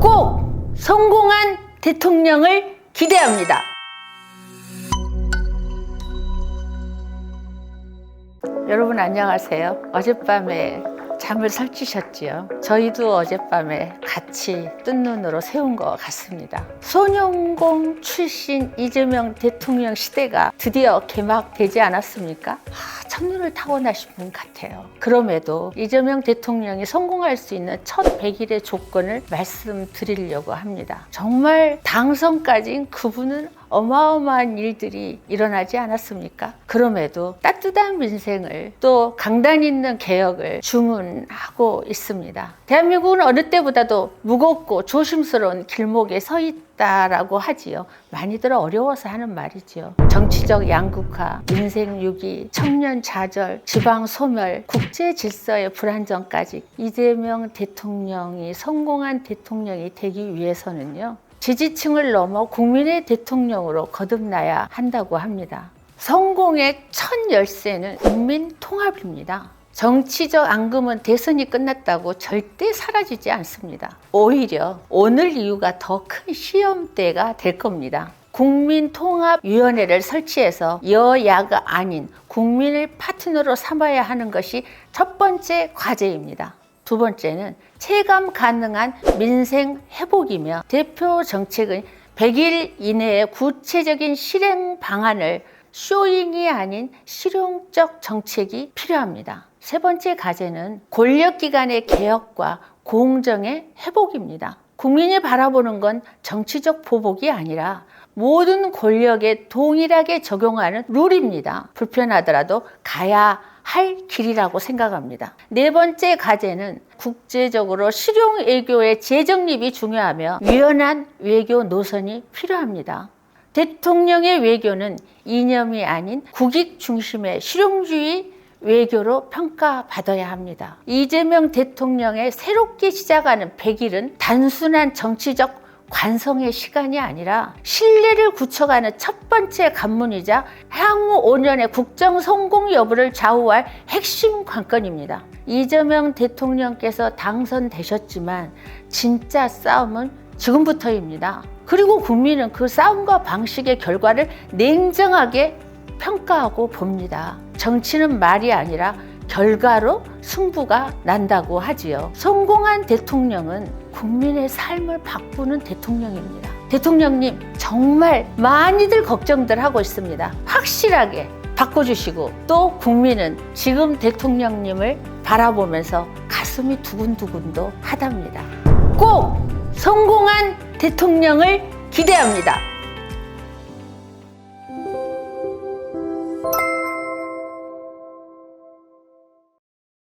꼭 성공한 대통령을 기대합니다. 여러분 안녕하세요. 어젯밤에 잠을 설치셨지요? 저희도 어젯밤에 같이 뜬 눈으로 세운 것 같습니다. 소년공 출신 이재명 대통령 시대가 드디어 개막되지 않았습니까? 아, 첫눈을 타고나신 분 같아요. 그럼에도 이재명 대통령이 성공할 수 있는 첫 100일의 조건을 말씀드리려고 합니다. 정말 당선까지인 그분은 어마어마한 일들이 일어나지 않았습니까? 그럼에도 따뜻한 민생을 또 강단 있는 개혁을 주문하고 있습니다. 대한민국은 어느 때보다도 무겁고 조심스러운 길목에 서 있다라고 하지요. 많이들 어려워서 하는 말이지요. 정치적 양극화, 민생 유기, 청년 좌절, 지방 소멸, 국제 질서의 불안정까지 이재명 대통령이 성공한 대통령이 되기 위해서는요. 지지층을 넘어 국민의 대통령으로 거듭나야 한다고 합니다. 성공의 첫 열쇠는 국민 통합입니다. 정치적 앙금은 대선이 끝났다고 절대 사라지지 않습니다. 오히려 오늘 이유가 더 큰 시험대가 될 겁니다. 국민통합위원회를 설치해서 여야가 아닌 국민을 파트너로 삼아야 하는 것이 첫 번째 과제입니다. 두 번째는 체감 가능한 민생 회복이며 대표 정책은 100일 이내에 구체적인 실행 방안을 쇼잉이 아닌 실용적 정책이 필요합니다. 세 번째 과제는 권력기관의 개혁과 공정의 회복입니다. 국민이 바라보는 건 정치적 보복이 아니라 모든 권력에 동일하게 적용하는 룰입니다. 불편하더라도 가야 할 길이라고 생각합니다. 네 번째 과제는 국제적으로 실용 외교의 재정립이 중요하며 유연한 외교 노선이 필요합니다. 대통령의 외교는 이념이 아닌 국익 중심의 실용주의 외교로 평가받아야 합니다. 이재명 대통령의 새롭게 시작하는 100일은 단순한 정치적 관성의 시간이 아니라 신뢰를 굳혀가는 첫 번째 관문이자 향후 5년의 국정 성공 여부를 좌우할 핵심 관건입니다. 이재명 대통령께서 당선되셨지만 진짜 싸움은 지금부터입니다. 그리고 국민은 그 싸움과 방식의 결과를 냉정하게 평가하고 봅니다. 정치는 말이 아니라 결과로 승부가 난다고 하지요. 성공한 대통령은 국민의 삶을 바꾸는 대통령입니다. 대통령님, 정말 많이들 걱정들 하고 있습니다. 확실하게 바꿔주시고 또 국민은 지금 대통령님을 바라보면서 가슴이 두근두근도 하답니다. 꼭 성공한 대통령을 기대합니다.